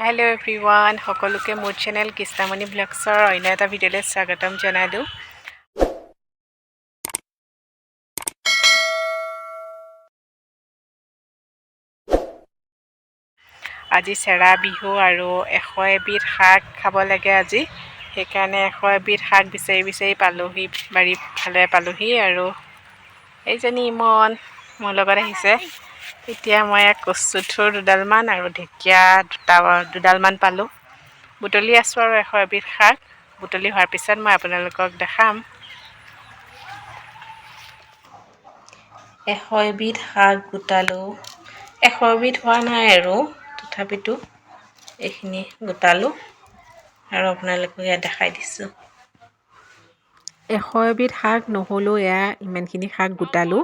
Hello everyone সকলোকে মোৰ channel Krishnamani ব্লগছৰ অন্য এটা ভিডিঅ'লৈ স্বাগতম জনালোঁ। আজি চেৰা বিহু আৰু এশ এবিধ শাক খাব লাগে আজি। সেইকাৰণে এশ এবিধ শাক বিচাৰি বিচাৰি পালোহি বাৰীৰ ফালে পালোহি আৰু এইজনী ইমন মোৰ লগত আহিছে। এতিয়া মই কচুথোৰ দুডালমান আৰু ঢেকীয়া দুটা দুডালমান পালোঁ। বুটলি আছোঁ আৰু এশ এবিধ শাক। বুটলি হোৱাৰ পিছত মই আপোনালোকক দেখাম। এশ এবিধ শাক গোটালোঁ। এশ এবিধ হোৱা নাই আৰু তথাপিতো এইখিনি গোটালোঁ আৰু আপোনালোকক ইয়াত দেখাই দিছোঁ। এশ এবিধ শাক নহ'লেও এয়া ইমানখিনি শাক গোটালোঁ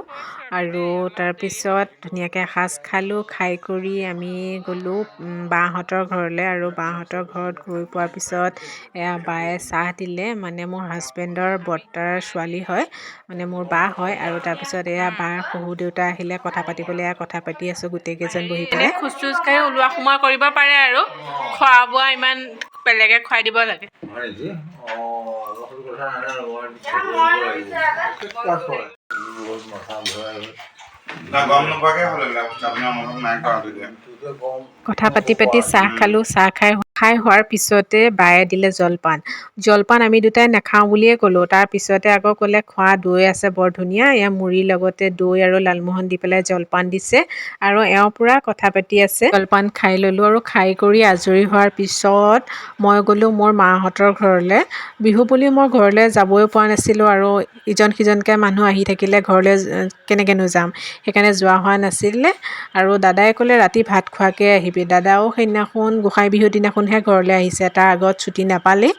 আৰু তাৰপিছত ধুনীয়াকৈ এসাঁজ খালোঁ খাই কৰি আমি গ'লোঁ বাহঁতৰ ঘৰলৈ আৰু বাহঁতৰ ঘৰত গৈ পোৱাৰ পিছত এয়া বায়ে চাহ দিলে। মানে মোৰ হাজবেণ্ডৰ বৰ্তাৰ ছোৱালী হয় মানে মোৰ বা হয় আৰু তাৰপিছত এয়া বাৰ শহুৰ দেউতা আহিলে কথা পাতিবলৈ এয়া কথা পাতি আছোঁ গোটেইকেইজন বহি পেলাই। খোজ চোজ কাঢ়ি ওলোৱা সোমোৱা কৰিব পাৰে আৰু। খোৱা বোৱা ইমান বেলেগে খুৱাই দিব লাগে। না গম নাপাকে হ'লে চাপনা মনত নাই কৰা তেতিয়া কথা পাতি পাতি চাহ খালোঁ। চাহ খাই খাই হোৱাৰ পিছতে বায়ে দিলে জলপান। জলপান আমি দুটাই নাখাওঁ বুলিয়ে ক'লোঁ। তাৰপিছতে আকৌ ক'লে খোৱা দৈ আছে বৰ ধুনীয়া। এয়া মুড়িৰ লগতে দৈ আৰু লালমোহন দি পেলাই জলপান দিছে আৰু এওঁ পূৰা কথা পাতি আছে। জলপান খাই ল'লোঁ আৰু খাই কৰি আজৰি হোৱাৰ পিছত মই গ'লোঁ মোৰ মাহঁতৰ ঘৰলৈ। বিহু বুলি মই ঘৰলৈ যাবই পৰা নাছিলোঁ আৰু ইজন সিজনকৈ মানুহ আহি থাকিলে ঘৰলৈ কেনেকৈনো যাম? সেইকাৰণে যোৱা হোৱা নাছিলে। আৰু দাদাই ক'লে ৰাতি ভাত খোৱাকৈ আহিবি। দাদাও সেইদিনাখন গোঁসাই বিহুৰ দিনাখনহে ঘৰলৈ আহিছে। তাৰ আগত ছুটি নাপালেই।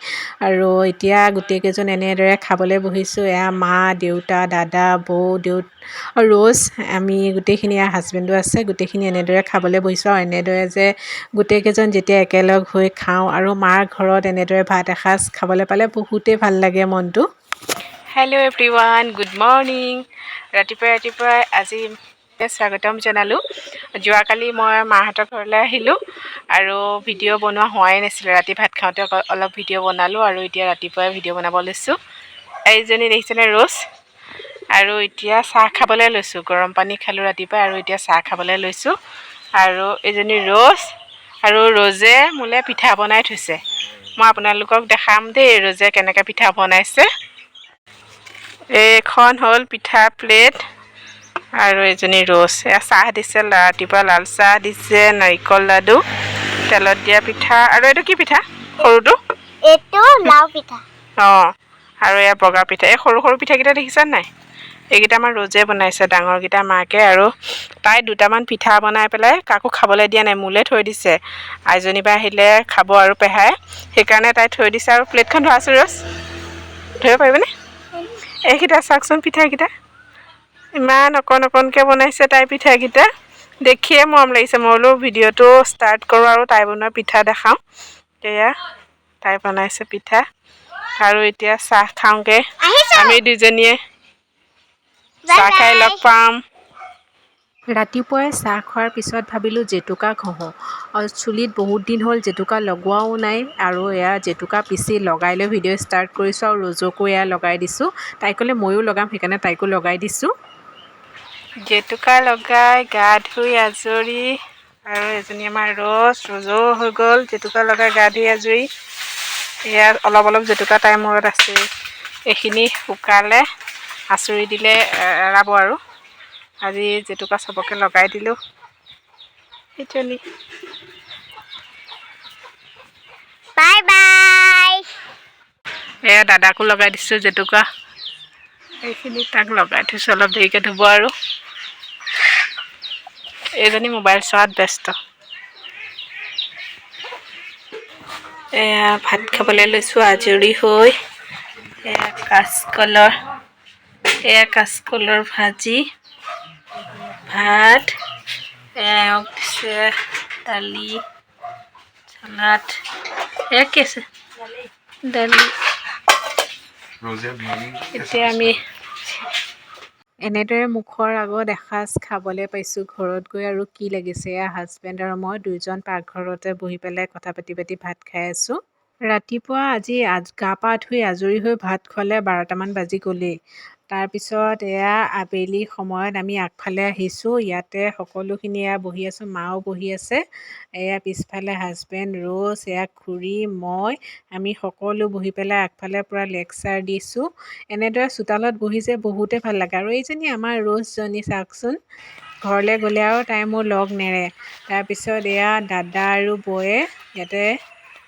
আৰু এতিয়া গোটেইকেইজন এনেদৰে খাবলৈ বহিছোঁ। এয়া মা দেউতা দাদা বৌ দেউত ৰ'জ আমি গোটেইখিনি হাজবেণ্ডো আছে। গোটেইখিনি এনেদৰে খাবলৈ বহিছোঁ আৰু এনেদৰে যে গোটেইকেইজন যেতিয়া একেলগ হৈ খাওঁ আৰু মাৰ ঘৰত এনেদৰে ভাত এসাঁজ খাবলৈ পালে বহুতেই ভাল লাগে মনটো। হেল্ল' এভৰিৱান গুড মৰ্ণিং ৰাতিপুৱাই ৰাতিপুৱাই আজি স্বাগতম জনালোঁ। যোৱাকালি মই মাহঁতৰ ঘৰলৈ আহিলোঁ আৰু ভিডিঅ' বনোৱা হোৱাই নাছিলে। ৰাতি ভাত খাওঁতে অলপ ভিডিঅ' বনালোঁ আৰু এতিয়া ৰাতিপুৱাই ভিডিঅ' বনাব লৈছোঁ। এইজনী দেখিছেনে ৰ'জ? আৰু এতিয়া চাহ খাবলৈ লৈছোঁ। গৰম পানী খালোঁ ৰাতিপুৱা আৰু এতিয়া চাহ খাবলৈ লৈছোঁ। আৰু এইজনী ৰ'জ আৰু ৰ'জে মোলৈ পিঠা বনাই থৈছে। মই আপোনালোকক দেখাম দেই ৰ'জে কেনেকৈ পিঠা বনাইছে। এইখন হ'ল পিঠা প্লেট। আৰু এজনী ৰ'জ এয়া চাহ দিছে ৰাতিপুৱা লাল চাহ দিছে নাৰিকল লাডু তেলত দিয়া পিঠা। আৰু এইটো কি পিঠা? সৰুটো? এইটো লাও পিঠা। অঁ। আৰু এয়া বগা পিঠা। এই সৰু সৰু পিঠাকেইটা দেখিছা নাই? এইকেইটা আমাৰ ৰ'জে বনাইছে ডাঙৰকেইটা মাকে আৰু তাই দুটামান পিঠা বনাই পেলাই কাকো খাবলৈ দিয়া নাই মোলৈ থৈ দিছে। আইজনী বা আহিলে খাব আৰু পেহাই। সেইকাৰণে তাই থৈ দিছে আৰু প্লেটখন ধৰাচোন ৰ'জ ধৰিব পাৰিবনে? এইকেইটা চাওকচোন পিঠাকেইটা। ইমান অকণ অকণকৈ বনাইছে তাই পিঠাকেইটা। দেখিয়ে মৰম লাগিছে। মই বোলো ভিডিঅ'টো ষ্টাৰ্ট কৰোঁ আৰু তাই বনোৱা পিঠা দেখাওঁ। এয়া তাই বনাইছে পিঠা। আৰু এতিয়া চাহ খাওঁগৈ। আমি দুজনীয়ে চাহ খাই লগ পাম। ৰাতিপুৱাই চাহ খোৱাৰ পিছত ভাবিলোঁ জেতুকা ঘঁহোঁ। আৰু চুলিত বহুত দিন হ'ল জেতুকা লগোৱাও নাই আৰু এয়া জেতুকা পিচি লগাই লৈ ভিডিঅ' ষ্টাৰ্ট কৰিছোঁ আৰু ৰ'জকো এয়া লগাই দিছোঁ। তাই ক'লে ময়ো লগাম সেইকাৰণে তাইকো লগাই দিছোঁ। জেতুকা লগাই গা ধুই আজৰি আৰু এজনী আমাৰ ৰ'জ ৰ'জও হৈ গ'ল। জেতুকা লগাই গা ধুই আজৰি। এয়া অলপ অলপ জেতুকা তাইৰ মূৰত আছে। এইখিনি শুকালে আঁচুৰি দিলে এৰাব আৰু। আজি জেতুকা চবকে লগাই দিলোঁ। সেইজনী বাই বাই। এয়া দাদাকো লগাই দিছোঁ জেতুকা। এইখিনি তাক লগাই থৈছোঁ অলপ দেৰিকৈ ধুব আৰু। এইজনী মোবাইল চোৱাত ব্যস্ত। এয়া ভাত খাবলৈ লৈছোঁ আজৰি হৈ। এয়া কাচকলৰ এয়া কাচকলৰ ভাজি ভাত এওঁক দিছে দালি চালাড এয়া কি আছে। দালি। এতিয়া আমি এনেদৰে মুখৰ আগত এসাঁজ খাবলৈ পাইছোঁ ঘৰত গৈ আৰু কি লাগিছে এয়া হাজবেণ্ড আৰু মই দুয়োজন পাকঘৰতে বহি পেলাই কথা পাতি পাতি ভাত খাই আছোঁ। ৰাতিপুৱা আজি গা পা ধুই আজৰি হৈ ভাত খোৱালে বাৰটামান বাজি গ'লেই। তাৰপিছত এয়া আবেলি সময়ত আমি আগফালে আহিছোঁ ইয়াতে সকলোখিনি এয়া বহি আছোঁ মাও বহি আছে এয়া পিছফালে হাজবেণ্ড ৰ'জ এয়া খুৰী মই আমি সকলো বহি পেলাই আগফালে পূৰা লেকচাৰ দিছোঁ। এনেদৰে চোতালত বহি যে বহুতেই ভাল লাগে। আৰু এইজনী আমাৰ ৰ'জজনী চাওকচোন। ঘৰলৈ গ'লে আৰু তাই মোৰ লগ নেৰে। তাৰপিছত এয়া দাদা আৰু বৌয়ে ইয়াতে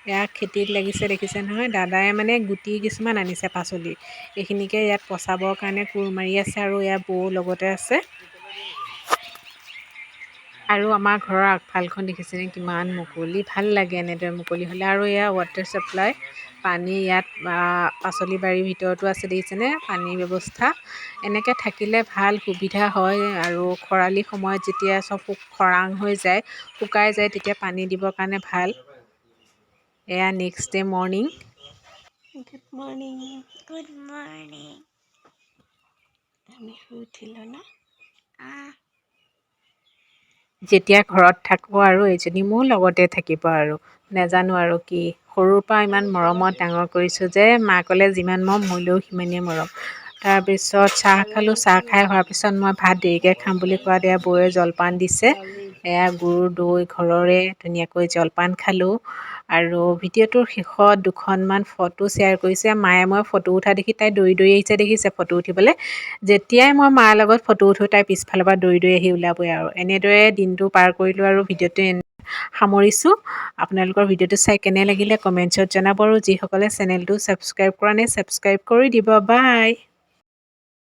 এয়া খেতিত লাগিছে দেখিছে নহয়। দাদাই মানে গুটি কিছুমান আনিছে পাচলি। এইখিনিকে ইয়াত পচাবৰ কাৰণে কোৰ মাৰি আছে আৰু এয়া বৌ লগতে আছে। আৰু আমাৰ ঘৰৰ আগফালখন দেখিছেনে? কিমান মুকলি। ভাল লাগে এনেদৰে মুকলি হ'লে। আৰু এয়া ৱাটাৰ ছাপ্লাই পানী ইয়াত পাচলি বাৰীৰ ভিতৰতো আছে দেখিছেনে? পানীৰ ব্যৱস্থা। এনেকৈ থাকিলে ভাল সুবিধা হয়। আৰু খৰালি সময়ত যেতিয়া চব খৰাং হৈ যায় শুকাই যায় তেতিয়া পানী দিবৰ কাৰণে ভাল। এয়া next day morning good morning good morning আমি শুই উঠিলোঁ ন যেতিয়া ঘৰত থাকোঁ আৰু এইজনী মোৰ লগতে থাকিব আৰু। নেজানো আৰু কি। সৰুৰ পৰা ইমান মৰমত ডাঙৰ কৰিছোঁ যে মাকলৈ যিমান মৰম মোলৈও সিমানেই মৰম। তাৰপিছত চাহ খালোঁ চাহ খাই হোৱাৰ পিছত মই ভাত দেৰিকৈ খাম বুলি কোৱাত এয়া বৌয়ে জলপান দিছে। এয়া গুৰ দৈ ঘৰৰে ধুনীয়াকৈ জলপান খালোঁ। আৰু ভিডিঅ'টোৰ শেষত দুখনমান ফটো শ্বেয়াৰ কৰিছে। মায়ে মই ফটো উঠা দেখি তাই দৌৰি দৌৰি আহিছে দেখিছে ফটো উঠিবলৈ। যেতিয়াই মই মাৰ লগত ফটো উঠোঁ তাই পিছফালৰ পৰা দৌৰি দৌৰি আহি ওলাবই আৰু। এনেদৰে দিনটো পাৰ কৰিলোঁ আৰু ভিডিঅ'টো সামৰিছোঁ। আপোনালোকৰ ভিডিঅ'টো চাই কেনে লাগিলে কমেণ্টছত জনাব আৰু যিসকলে চেনেলটো ছাবস্ক্ৰাইব কৰা নাই ছাবস্ক্ৰাইব কৰি দিব। বাই!